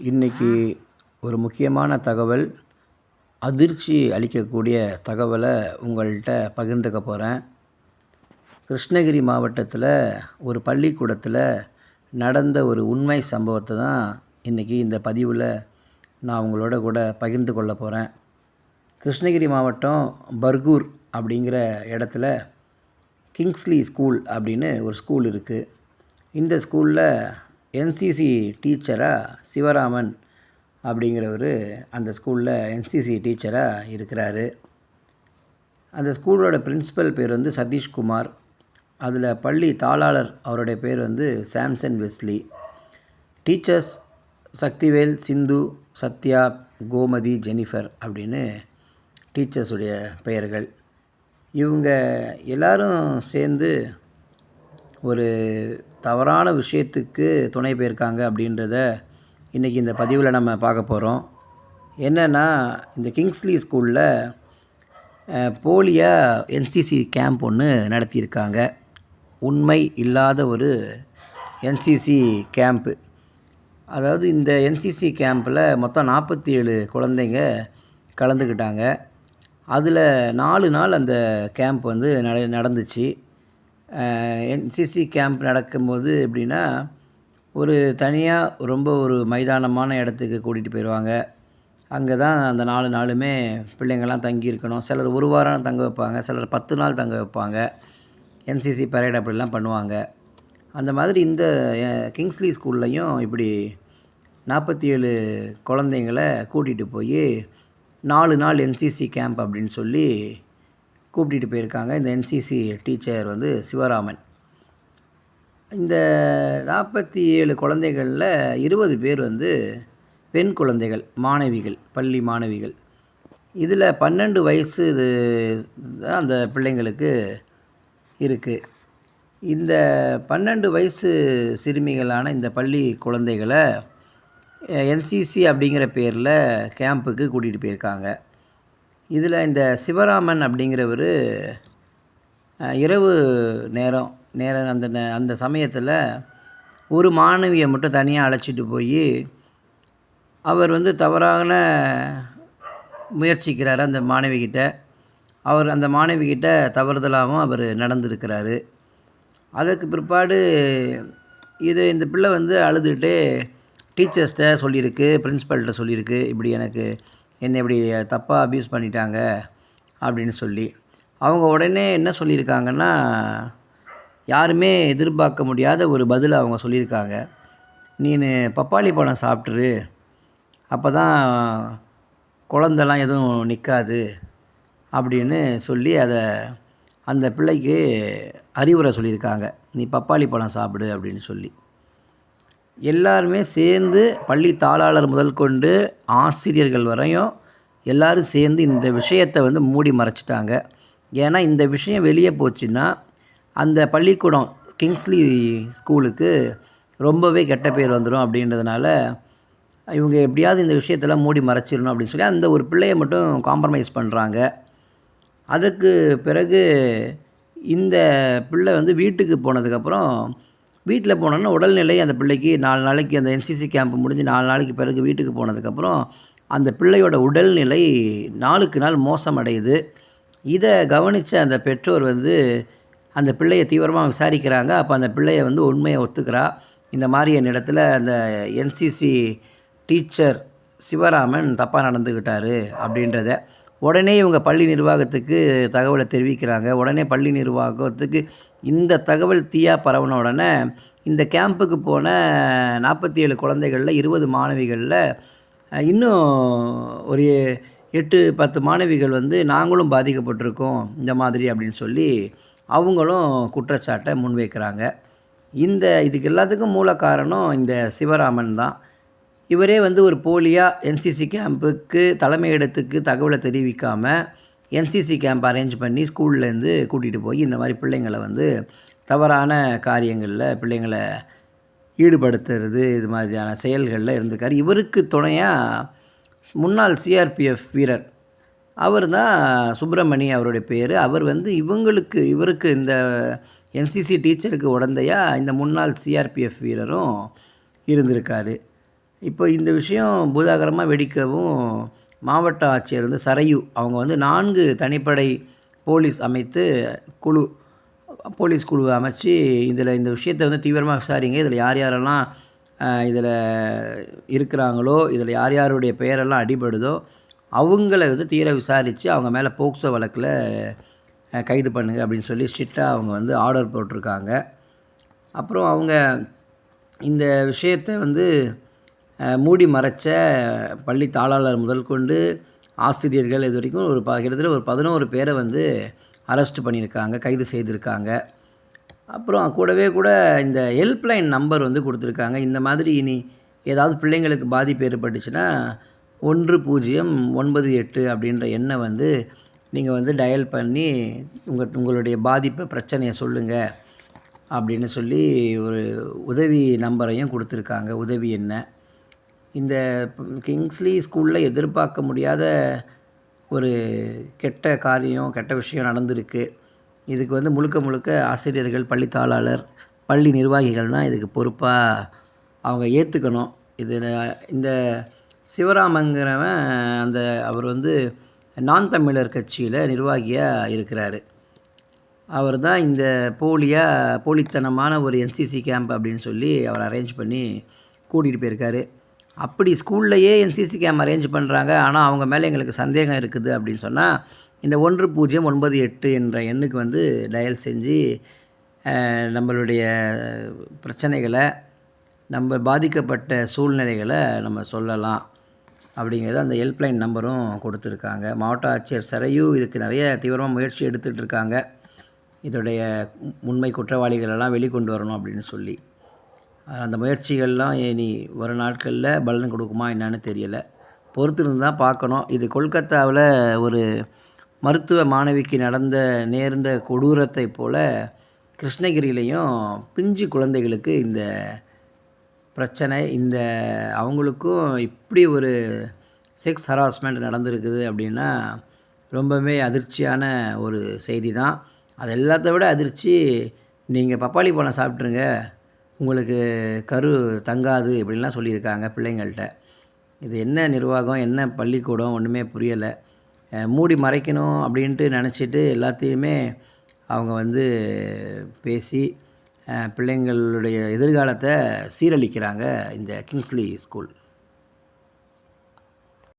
இன்றைக்கி ஒரு முக்கியமான தகவல் அதிர்ச்சி அளிக்கக்கூடிய தகவலை உங்கள்கிட்ட பகிர்ந்துக்க போகிறேன் கிருஷ்ணகிரி மாவட்டத்தில் ஒரு பள்ளிக்கூடத்தில் நடந்த ஒரு உண்மை சம்பவத்தை தான் இன்றைக்கி இந்த பதிவில் நான் உங்களோட கூட பகிர்ந்து கொள்ள போகிறேன் கிருஷ்ணகிரி மாவட்டம் பர்கூர் அப்படிங்கிற இடத்துல கிங்ஸ்லி ஸ்கூல் அப்படின்னு ஒரு ஸ்கூல் இருக்குது இந்த ஸ்கூலில் என்சிசி டீச்சராக சிவராமன் அப்படிங்கிறவர் அந்த ஸ்கூலில் என்சிசி டீச்சராக இருக்கிறாரு. அந்த ஸ்கூலோட பிரின்சிபல் பேர் வந்து சதீஷ்குமார். அதில் பள்ளி தாளாளர் அவருடைய பேர் வந்து Samson Wesley. Teachers Sakthivel Sindhu Sathya Gomathi Jennifer அப்படின்னு டீச்சர்ஸுடைய பெயர்கள். இவங்க எல்லாரும் சேர்ந்து ஒரு தவறான விஷயத்துக்கு துணை போயிருக்காங்க அப்படின்றத இன்றைக்கி இந்த பதிவில் நம்ம பார்க்க போகிறோம் என்னென்னா இந்த கிங்ஸ்லி ஸ்கூலில் போலியாக என்சிசி கேம்ப் ஒன்று நடத்தியிருக்காங்க. உண்மை இல்லாத ஒரு என்சிசி கேம்ப்பு அதாவது இந்த என்சிசி கேம்பில் மொத்தம் நாற்பத்தி ஏழு குழந்தைங்க கலந்துக்கிட்டாங்க அதில் நாலு நாள் அந்த கேம்ப் வந்து நட நடந்துச்சு. என்சிசி கேம்ப் நடக்கும்போது எப்படின்னா ஒரு தனியாக ரொம்ப ஒரு மைதானமான இடத்துக்கு கூட்டிகிட்டு போயிடுவாங்க அங்கே தான் அந்த நாலு நாளுமே பிள்ளைங்கள்லாம் தங்கியிருக்கணும். சிலர் ஒரு வாரம் தங்க வைப்பாங்க சிலர் பத்து நாள் தங்க வைப்பாங்க. என்சிசி பரேட் அப்படிலாம் பண்ணுவாங்க. அந்த மாதிரி இந்த கிங்ஸ்லி ஸ்கூல்லையும் இப்படி நாற்பத்தி ஏழு குழந்தைங்கள கூட்டிகிட்டு போய் நாலு நாள் என்சிசி கேம்ப் அப்படின்னு சொல்லி கூப்பிட்டுட்டு போயிருக்காங்க. இந்த என்சிசி டீச்சர் வந்து சிவராமன். இந்த நாற்பத்தி ஏழு குழந்தைகளில் இருபது பேர் வந்து பெண் குழந்தைகள் மாணவிகள் பள்ளி மாணவிகள். இதில் பன்னெண்டு வயசு இது அந்த பிள்ளைங்களுக்கு இருக்குது இந்த பன்னெண்டு வயசு சிறுமிகளான இந்த பள்ளி குழந்தைகளை என்சிசி அப்படிங்கிற பேரில் கேம்புக்கு கூட்டிகிட்டு போயிருக்காங்க. இதில் இந்த சிவராமன் அப்படிங்கிறவர் இரவு நேரம் நேரம் அந்த அந்த சமயத்தில் ஒரு மாணவியை மட்டும் தனியாக அழைச்சிட்டு போய் அவர் வந்து தவறான முயற்சிக்கிறார் அந்த மாணவிகிட்ட. அவர் அந்த மாணவிகிட்ட தவறுதலாகவும் அவர் நடந்திருக்கிறாரு. அதுக்கு பிற்பாடு இது இந்த பிள்ளை வந்து அழுதுகிட்டே டீச்சர்ஸ்கிட்ட சொல்லியிருக்கு பிரின்ஸிபல்கிட்ட சொல்லியிருக்கு இப்படி எனக்கு என்னை இப்படி தப்பாக அப்யூஸ் பண்ணிட்டாங்க அப்படின்னு சொல்லி அவங்க உடனே என்ன சொல்லியிருக்காங்கன்னா யாருமே எதிர்பார்க்க முடியாத ஒரு பதிலை அவங்க சொல்லியிருக்காங்க. நீ பப்பாளி பழம் சாப்பிட்ரு அப்போ தான் குழந்தெல்லாம் எதுவும் நிற்காது அப்படின்னு சொல்லி அதை அந்த பிள்ளைக்கு அறிவுரை சொல்லியிருக்காங்க. நீ பப்பாளி பழம் சாப்பிடு அப்படின்னு சொல்லி. எல்லாருமே சேர்ந்து பள்ளி தாளாளர் முதல் கொண்டு ஆசிரியர்கள் வரையும் எல்லோரும் சேர்ந்து இந்த விஷயத்தை வந்து மூடி மறைச்சிட்டாங்க. ஏன்னா இந்த விஷயம் வெளியே போச்சுன்னா அந்த பள்ளிக்கூடம் கிங்ஸ்லி ஸ்கூலுக்கு ரொம்பவே கெட்ட பேர் வந்துடும் அப்படின்றதுனால இவங்க எப்படியாவது இந்த விஷயத்தெல்லாம் மூடி மறைச்சிடணும் அப்படின்னு சொல்லி அந்த ஒரு பிள்ளையை மட்டும் காம்ப்ரமைஸ் பண்ணுறாங்க அதுக்கு பிறகு இந்த பிள்ளை வந்து வீட்டுக்கு போனதுக்கப்புறம் வீட்டில் போனோன்னா உடல்நிலை அந்த பிள்ளைக்கு நாலு நாளைக்கு அந்த என்சிசி கேம்ப் முடிஞ்சு நாலு நாளைக்கு பிறகு வீட்டுக்கு போனதுக்கப்புறம் அந்த பிள்ளையோட உடல்நிலை நாளுக்கு நாள் மோசமடையுது. இதை கவனித்த அந்த பெற்றோர் வந்து அந்த பிள்ளையை தீவிரமாக விசாரிக்கிறாங்க. அப்போ அந்த பிள்ளையை வந்து உண்மையை ஒத்துக்கிறா. இந்த மாதிரி என்னிடத்துல அந்த என்சிசி டீச்சர் சிவராமன் தப்பாக நடந்துக்கிட்டாரு அப்படின்றத உடனே இவங்க பள்ளி நிர்வாகத்துக்கு தகவலை தெரிவிக்கிறாங்க. உடனே பள்ளி நிர்வாகத்துக்கு இந்த தகவல் தீயா பரவன உடனே இந்த கேம்புக்கு போன நாற்பத்தி ஏழு குழந்தைகளில் இருபது மாணவிகளில் இன்னும் ஒரு எட்டு பத்து மாணவிகள் வந்து நாங்களும் பாதிக்கப்பட்டிருக்கோம் இந்த மாதிரி அப்படின்னு சொல்லி அவங்களும் குற்றச்சாட்டை முன்வைக்கிறாங்க. இந்த இதுக்கு எல்லாத்துக்கும் மூல காரணம் இந்த சிவராமன் தான். இவரே வந்து ஒரு போலியாக என்சிசி கேம்புக்கு தலைமையிடத்துக்கு தகவலை தெரிவிக்காமல் என்சிசி கேம்ப் அரேஞ்ச் பண்ணி ஸ்கூல்லேருந்து கூட்டிகிட்டு போய் இந்த மாதிரி பிள்ளைங்களை வந்து தவறான காரியங்களில் பிள்ளைங்களை ஈடுபடுத்துறது இது மாதிரியான செயல்களில் இருந்திருக்கார். இவருக்கு துணையாக முன்னாள் சிஆர்பிஎஃப் வீரர். அவர் தான் சுப்பிரமணி அவருடைய பேர். அவர் வந்து இவங்களுக்கு இவருக்கு இந்த என்சிசி டீச்சருக்கு உடந்தையாக இந்த முன்னாள் சிஆர்பிஎஃப் வீரரும் இருந்திருக்காரு. இப்போ இந்த விஷயம் பூதாகரமாக வெடிக்கவும் மாவட்ட ஆட்சியர் வந்து சரையு அவங்க வந்து நான்கு தனிப்படை போலீஸ் அமைத்து குழு போலீஸ் குழுவை அமைச்சு இதில் இந்த விஷயத்தை வந்து தீவிரமாக விசாரிங்க. இதில் யார் யாரெல்லாம் இதில் இருக்கிறாங்களோ இதில் யார் யாருடைய பெயரெல்லாம் அடிபடுதோ அவங்கள வந்து தீர விசாரித்து அவங்க மேலே போக்சோ வழக்கில் கைது பண்ணுங்க அப்படின்னு சொல்லி ஸ்ட்ரிக்டாக அவங்க வந்து ஆர்டர் போட்டிருக்காங்க. அப்புறம் அவங்க இந்த விஷயத்தை வந்து மூடி மறைச்ச பள்ளி தாளாளர் முதல் கொண்டு ஆசிரியர்கள் இது வரைக்கும் ஒரு ப கிட்டத்தட்ட ஒரு பதினோரு பேரை வந்து அரெஸ்ட் பண்ணியிருக்காங்க கைது செய்திருக்காங்க. அப்புறம் கூடவே கூட இந்த ஹெல்ப்லைன் நம்பர் வந்து கொடுத்துருக்காங்க. இந்த மாதிரி இனி ஏதாவது பிள்ளைங்களுக்கு பாதிப்பு ஏற்பட்டுச்சுன்னா ஒன்று பூஜ்ஜியம் ஒன்பது எட்டு அப்படின்ற எண்ணை வந்து நீங்கள் வந்து டயல் பண்ணி உங்கள் உங்களுடைய பாதிப்பை பிரச்சனையை சொல்லுங்கள் அப்படின்னு சொல்லி ஒரு உதவி நம்பரையும் கொடுத்துருக்காங்க. உதவி என்ன இந்த கிங்ஸ்லி ஸ்கூலில் எதிர்பார்க்க முடியாத ஒரு கெட்ட காரியம் கெட்ட விஷயம் நடந்திருக்கு. இதுக்கு வந்து முழுக்க முழுக்க ஆசிரியர்கள் பள்ளி தாளாளர் பள்ளி நிர்வாகிகள்னால் இதுக்கு பொறுப்பாக அவங்க ஏற்றுக்கணும் இது இந்த சிவராமங்கிறவன் அந்த அவர் வந்து நான் தமிழர் கட்சியில் நிர்வாகியாக இருக்கிறார். அவர் தான் இந்த போலியாக போலித்தனமான ஒரு என்சிசி கேம்ப் அப்படின்னு சொல்லி அவர் அரேஞ்ச் பண்ணி கூட்டிகிட்டு போயிருக்காரு. அப்படி ஸ்கூல்லையே என்சிசி கேம்ப் அரேஞ்ச் பண்ணுறாங்க ஆனால் அவங்க மேலே எங்களுக்கு சந்தேகம் இருக்குது அப்படின்னு சொன்னால் இந்த ஒன்று பூஜ்ஜியம் ஒன்பது எட்டு என்ற எண்ணுக்கு வந்து டயல் செஞ்சு நம்மளுடைய பிரச்சனைகளை நம்ம பாதிக்கப்பட்ட சூழ்நிலைகளை நம்ம சொல்லலாம். அப்படிங்கிறது அந்த ஹெல்ப்லைன் நம்பரும் கொடுத்துருக்காங்க. மாவட்ட ஆட்சியர் சரையு இதுக்கு நிறைய தீவிரமாக முயற்சி எடுத்துகிட்டு இருக்காங்க. இதோடைய உண்மை குற்றவாளிகளெல்லாம் வெளிக்கொண்டு வரணும் அப்படின்னு சொல்லி. அந்த முயற்சிகள்லாம் இனி வரும் நாட்களில் பலன் கொடுக்குமா என்னன்னு தெரியலை. பொறுத்திருந்து தான் பார்க்கணும். இது கொல்கத்தாவில் ஒரு மருத்துவ மாணவிக்கு நடந்த நேர்ந்த கொடூரத்தை போல் கிருஷ்ணகிரியிலையும் பிஞ்சு குழந்தைகளுக்கு இந்த பிரச்சனை இந்த அவங்களுக்கும் இப்படி ஒரு செக்ஸ் ஹராஸ்மெண்ட் நடந்திருக்குது அப்படின்னா ரொம்பவே அதிர்ச்சியான ஒரு செய்தி தான். அது எல்லாத்த விட அதிர்ச்சி நீங்கள் பப்பாளி பழம் சாப்பிட்ருங்க உங்களுக்கு கரு தங்காது இப்படின்லாம் சொல்லியிருக்காங்க பிள்ளைங்கள்ட்ட. இது என்ன நிர்வாகம் என்ன பள்ளிக்கூடம் ஒன்றுமே புரியலை. மூடி மறைக்கணும் அப்படின்ட்டு நினச்சிட்டு எல்லாத்தையுமே அவங்க வந்து பேசி பிள்ளைங்களுடைய எதிர்காலத்தை சீரழிக்கிறாங்க இந்த கிங்ஸ்லி ஸ்கூல்.